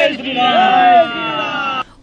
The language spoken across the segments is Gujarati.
জয় শ্রীরাম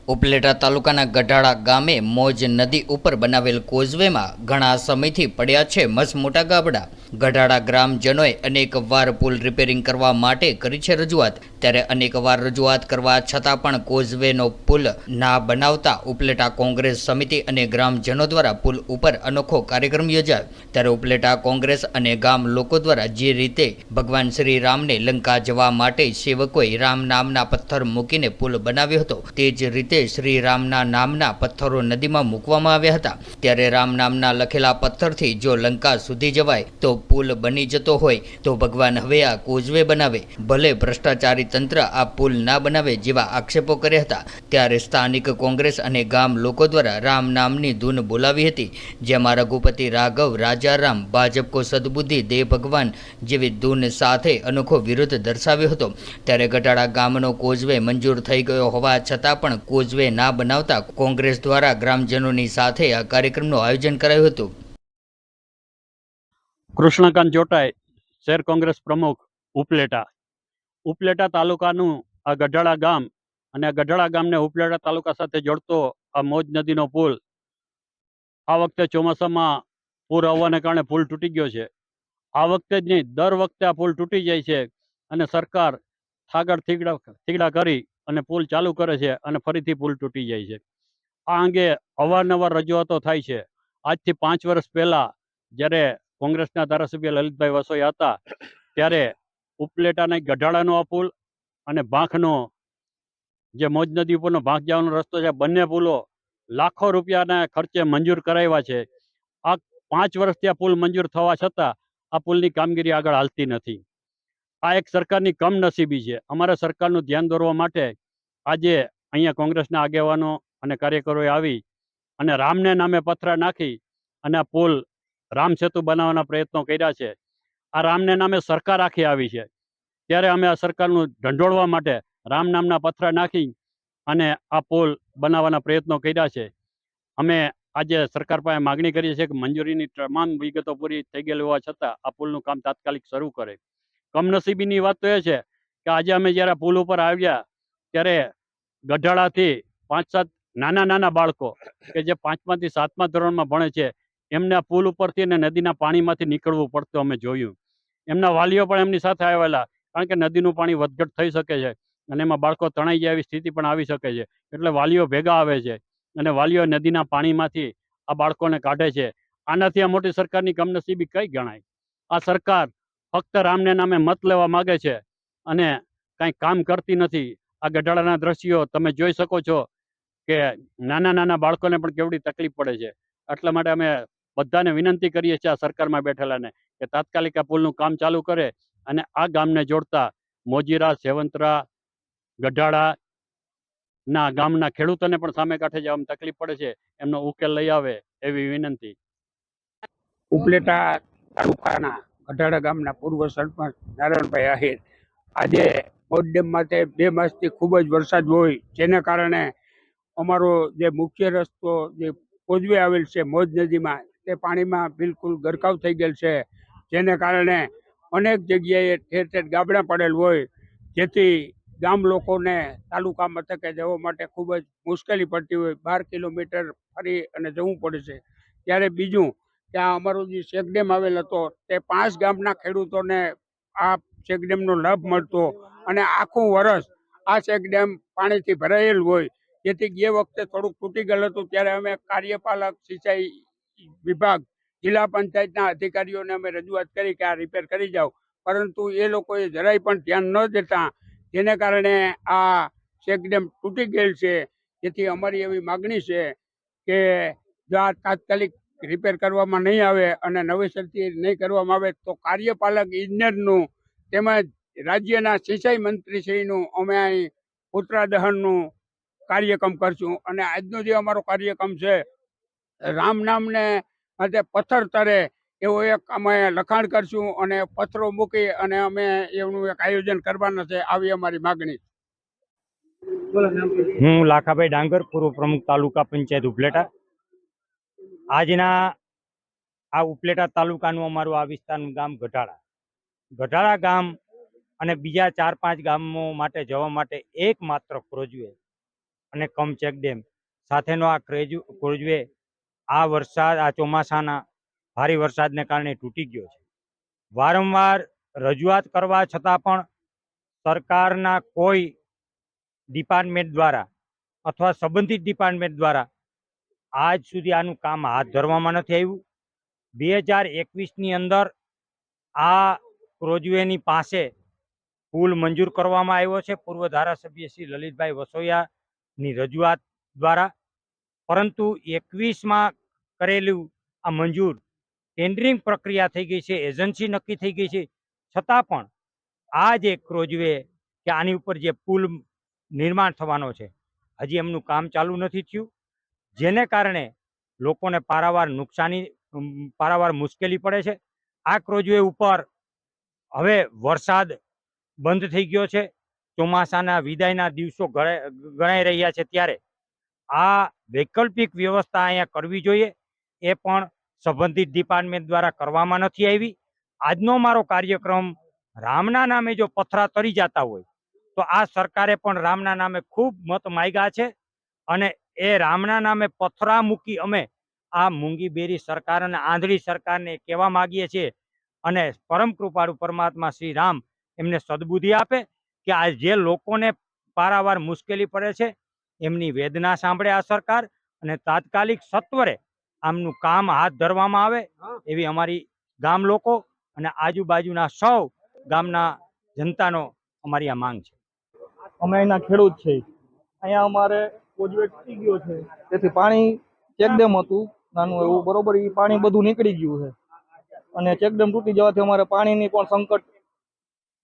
ઉપલેટા તાલુકાના ગઢાળા ગામે મોજ નદી ઉપર બનાવેલ કોઝવેમાં ઘણા સમયથી પડ્યા છે મસમોટા મોટા ગાબડા. ગઢાળા ગ્રામજનોએ અનેકવાર પુલ રિપેરિંગ કરવા માટે કરી છે રજૂઆત. ત્યારે અનેકવાર રજૂઆત કરવા છતાં પણ કોઝવેનો પુલ ના બનાવતા ઉપલેટા કોંગ્રેસ સમિતિ અને ગ્રામજનો દ્વારા પુલ ઉપર અનોખો કાર્યક્રમ યોજાયો. ત્યારે ઉપલેટા કોંગ્રેસ અને ગામ લોકો દ્વારા જે રીતે ભગવાન શ્રી રામને લંકા જવા માટે સેવકોએ રામ નામના પથ્થર મૂકીને પુલ બનાવ્યો હતો, તે જ રીતે શ્રી રામના નામના પથ્થરો નદીમાં મૂકવામાં આવ્યા હતા. ત્યારે રામ નામના લખેલા પથ્થરથી જો લંકા સુધી જવાય, તો પુલ બની જતો હોય, તો ભગવાન હવે આ કોઝવે બનાવે. ભલે ભ્રષ્ટાચારી તંત્ર આ પુલ ના બનાવે જેવા આક્ષેપો કર્યા હતા, ત્યારે સ્થાનિક કોંગ્રેસ અને ગામ લોકો દ્વારા રામ નામની ધૂન બોલાવી હતી, જેમાં રઘુપતિ રાઘવ, રાજારામ ભાજપ કો સદબુદ્ધિ, દેવ ભગવાન જેવી ધૂન સાથે અનોખો વિરોધ દર્શાવ્યો હતો. ત્યારે ગઢાળા ગામનો કોઝવે મંજૂર થઈ ગયો હોવા છતાં પણ કોઝવે ના બનાવતા કોંગ્રેસ દ્વારા ગ્રામજનોની સાથે આ કાર્યક્રમનું આયોજન કરાયું હતું. કૃષ્ણકાંત જોટાઈ શહેર કોંગ્રેસ પ્રમુખ ઉપલેટા. ઉપલેટા તાલુકાનું આ ગઢાળા ગામ અને આ ગઢાળા ગામને ઉપલેટા તાલુકા સાથે જોડતો આ મોજ નદીનો પુલ આ વખતે ચોમાસામાં પૂર આવવાને કારણે પુલ તૂટી ગયો છે. આ વખતે જ નહીં, દર વખતે આ પુલ તૂટી જાય છે અને સરકાર થાગડ થીગડા થીગડા કરી અને પુલ ચાલુ કરે છે અને ફરીથી પુલ તૂટી જાય છે. આ અંગે અવારનવાર રજૂઆતો થાય છે. આજથી પાંચ વર્ષ પહેલાં જ્યારે કોંગ્રેસના ધારાસભ્ય લલિતભાઈ વસોઈ હતા, ત્યારે ઉપલેટાના ગઢાળાનો આ પુલ અને ભાંખનો જે મોજ નદી ઉપરનો ભાંખ જવાનો રસ્તો છે, બંને પુલો લાખો રૂપિયાના ખર્ચે મંજૂર કરાવ્યા છે. આ પાંચ વર્ષથી આ પુલ મંજૂર થવા છતાં આ પુલની કામગીરી આગળ હાલતી નથી. આ એક સરકારની કમનસીબી છે. અમારે સરકારનું ધ્યાન દોરવા માટે આજે અહીંયા કોંગ્રેસના આગેવાનો અને કાર્યકરોએ આવી અને રામને નામે પથરા નાખી અને આ પુલ રામ સેતુ બનાવવાના પ્રયત્નો કર્યા છે. આ રામને નામે સરકાર આખી આવી છે. ત્યારે અમે આ સરકારનું ઢંઢોળવા માટે રામ નામના પથરા નાખી અને આ પુલ બનાવવાના પ્રયત્નો કર્યા છે. અમે આજે સરકાર પાસે માગણી કરીએ છીએ કે મંજૂરીની તમામ વિગતો પૂરી થઈ ગયેલી હોવા છતાં આ પુલનું કામ તાત્કાલિક શરૂ કરે. કમનસીબીની વાત તો એ છે કે આજે અમે જ્યારે પુલ ઉપર આવ્યા ત્યારે ગઢાળાથી પાંચ સાત નાના નાના બાળકો કે જે પાંચમાથી સાતમા ધોરણમાં ભણે છે, એમને આ પુલ ઉપરથી અને નદીના પાણીમાંથી નીકળવું પડતું અમે જોયું. એમના વાલીઓ પણ એમની સાથે આવેલા કારણ કે નદીનું પાણી વધઘટ થઈ શકે છે અને એમાં બાળકો તણાઈ જાય એવી સ્થિતિ પણ આવી શકે છે. એટલે વાલીઓ ભેગા આવે છે અને વાલીઓ નદીના પાણીમાંથી આ બાળકોને કાઢે છે. આનાથી આ મોટી સરકારની કમનસીબી કઈ ગણાય? આ સરકાર ફક્ત રામને નામે મત લેવા માગે છે અને કાંઈ કામ કરતી નથી. આ ગઢાળાના દ્રશ્યો તમે જોઈ શકો છો કે નાના નાના બાળકોને પણ કેવડી તકલીફ પડે છે. એટલા માટે અમે બધાને વિનંતી કરીએ છીએ આ સરકારમાં બેઠેલાને કે તાત્કાલિક આ પુલનું કામ ચાલુ કરે અને આ ગામને જોડતા મોજીરા, સેવંતરા, ગઢાળા ના ગામના ખેડૂતોને પણ સામે કાંઠે જવામાં તકલીફ પડે છે. એમનો ઉકેલ લઈ આવે એવી વિનંતી. ઉપલેટા તાલુકાના ગઢાડા ગામના પૂર્વ સરપંચ નારાયણભાઈ આહિર. આજે મોજ ડેમ માટે બે માસથી ખૂબ જ વરસાદ હોય, જેને કારણે અમારો જે મુખ્ય રસ્તો જે કોજવે આવેલ છે મોજ નદીમાં, તે પાણીમાં બિલકુલ ગરકાવ થઈ ગયેલ છે. જેને કારણે અનેક જગ્યાએ ઠેર ઠેર ગાબડા પડેલ હોય, જેથી ગામ લોકોને તાલુકા મથકે જવા માટે ખૂબ જ મુશ્કેલી પડતી હોય. બાર કિલોમીટર ફરી અને જવું પડે છે. ત્યારે બીજું ત્યાં અમારો જે ચેકડેમ આવેલ હતો, તે પાંચ ગામના ખેડૂતોને આ ચેકડેમનો લાભ મળતો અને આખું વર્ષ આ ચેકડેમ પાણીથી ભરાયેલ હોય, જેથી જે વખતે થોડુંક તૂટી ગયેલું હતું, ત્યારે અમે કાર્યપાલક, સિંચાઈ વિભાગ, જિલ્લા પંચાયતના અધિકારીઓને અમે રજૂઆત કરી કે આ રિપેર કરી જાઓ. પરંતુ એ લોકોએ જરાય પણ ધ્યાન ન દેતા, જેને કારણે આ ચેકડેમ તૂટી ગયેલ છે. જેથી અમારી એવી માગણી છે કે જો આ તાત્કાલિક રિપેર કરવામાં નહીં આવે અને નવેસરથી નહીં કરવામાં આવે તો કાર્યપાલક ઇજનેરનું તેમજ રાજ્યના સિંચાઈ મંત્રીશ્રીનું અમે અહીં પુત્રા દહનનું કાર્યક્રમ કરશું. અને આજનો જે અમારો કાર્યક્રમ છે રામ નામને માટે પથ્થર તરે એવો એક અમે લખાણ કરશું અને પથ્થરો મૂકી અને અમે એનું એક આયોજન કરવાના છે આવી અમારી માગણી. હું લાખાભાઈ ડાંગર પૂર્વ પ્રમુખ તાલુકા પંચાયત ઉપલેટા. આજના આ ઉપલેટા તાલુકાનું અમારું આ વિસ્તારનું ગામ ગઢાળા. ગઢાળા ગામ અને બીજા ચાર પાંચ ગામો માટે જવા માટે એકમાત્ર ક્રોજવે અને કમ ચેક ડેમ સાથેનો આ ક્રેજુ ક્રોજવે આ વરસાદ, આ ચોમાસાના ભારે વરસાદને કારણે તૂટી ગયો છે. વારંવાર રજૂઆત કરવા છતાં પણ સરકારના કોઈ ડિપાર્ટમેન્ટ દ્વારા અથવા સંબંધિત ડિપાર્ટમેન્ટ દ્વારા આજ સુધી આનું કામ હાથ ધરવામાં નથી આવ્યું. બે હજાર એકવીસની અંદર આ ક્રોઝવેની પાસે પુલ મંજૂર કરવામાં આવ્યો છે. પૂર્વ ધારાસભ્ય શ્રી લલિતભાઈ વસોયાની રજૂઆત દ્વારા. પરંતુ એકવીસમાં કરેલું આ મંજૂર ટેન્ડરિંગ પ્રક્રિયા થઈ ગઈ છે, એજન્સી નક્કી થઈ ગઈ છે. છતાં પણ આ જે ક્રોજવે કે આની ઉપર જે પુલ નિર્માણ થવાનો છે, હજી એમનું કામ ચાલુ નથી થયું. જેને કારણે લોકોને પારાવાર નુકસાની પારાવાર મુશ્કેલી પડે છે. આ ક્રોજવે ઉપર હવે વરસાદ બંધ થઈ ગયો છે. ચોમાસાના વિદાયના દિવસો ગણાઈ રહ્યા છે ત્યારે. આ વૈકલ્પિક વ્યવસ્થા અહીંયા કરવી જોઈએ. એ પણ સંબંધિત ડિપાર્ટમેન્ટ દ્વારા કરવામાં નથી આવી. આજનો મારો કાર્યક્રમ રામના નામે જો પથરા તરી જતા હોય, તો આ સરકારે પણ રામના નામે ખૂબ મત માગ્યા છે. અને એ રામના નામે પથરા મૂકી અમે આ મૂંગી બેરી સરકાર અને આંધળી સરકારને કહેવા માગીએ છીએ અને પરમ કૃપાળુ પરમાત્મા શ્રી રામ એમને સદબુદ્ધિ આપે કે આ જે લોકોને પારાવાર મુશ્કેલી પડે છે, એમની વેદના સાંભળે આ સરકાર અને તાત્કાલિક સત્વરે આમનું કામ હાથ ધરવામાં આવે એવી અમારી ગામ લોકો અને આજુબાજુના સૌ ગામના જનતાનો અમારી આ માંગ છે. અમે અહીંના ખેડૂત છે અહીંયા અમારે તેથી પાણી ચેકડેમ હતું, નાનું એવું, બરોબર એ પાણી બધું નીકળી ગયું છે. અને ચેકડેમ તૂટી જવાથી અમારે પાણીની પણ સંકટ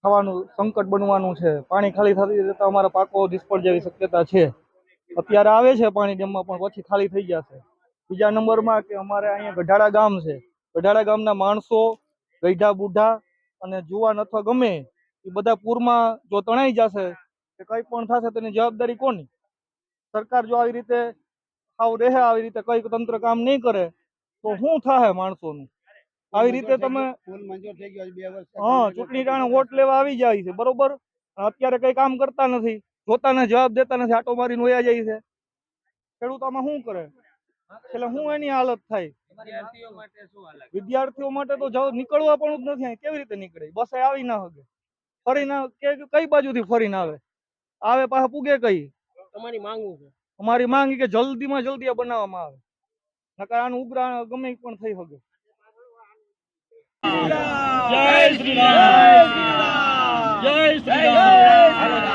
થવાનું, સંકટ બનવાનું છે. પાણી ખાલી થતી જતા અમારા પાકો નિષ્ફળ જેવી શક્યતા છે. અત્યારે આવે છે પાણી ડેમમાં, પણ પછી ખાલી થઈ જશે. બીજા નંબરમાં કે અમારે અહીંયા ગઢાડા ગામ છે. ગઢાડા ગામના માણસો ગઈઢા બુઢા અને જુવાન અથવા ગમે, એ બધા પૂરમાં જો તણાઈ જશે કે કંઈ પણ થશે તેની જવાબદારી કોની? સરકાર જો આવી રીતે આવું રહે આવી રીતે કઈ તંત્ર કામ નહીં કરે તો શું થાય માણસોનું? આવી રીતે તમે હા ચૂંટણી ટાણે વોટ લેવા આવી જાય છે બરોબર? અત્યારે કઈ કામ કરતા નથી જોતાને જવાબ દેતા નથી આટો મારીને વયા જાય છે. ખેડૂત આમાં શું કરે? એટલે હું એની હાલત થાય? વિદ્યાર્થીઓ માટે તો જવ નીકળવા પણ જ નથી કેવી રીતે નીકળે? બસ આવી ના હગે. ફરી ના કે કઈ બાજુથી ફરીને આવે? આવે પાછા પૂગે કઈ? તમારી માંગ છે? અમારી માંગ કે જલ્દીમાં જલ્દી આ બનાવવામાં આવે. નકર આનું ઉગ્રહ ગમે પણ થઈ શકે. જય શ્રી રામ. જય શ્રી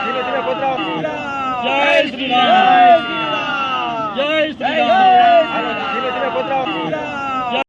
ધીરે ધીરે કોતરાવ જય શ્રી જય શ્રી રામ. ધીરે ધીરે કોતરાવ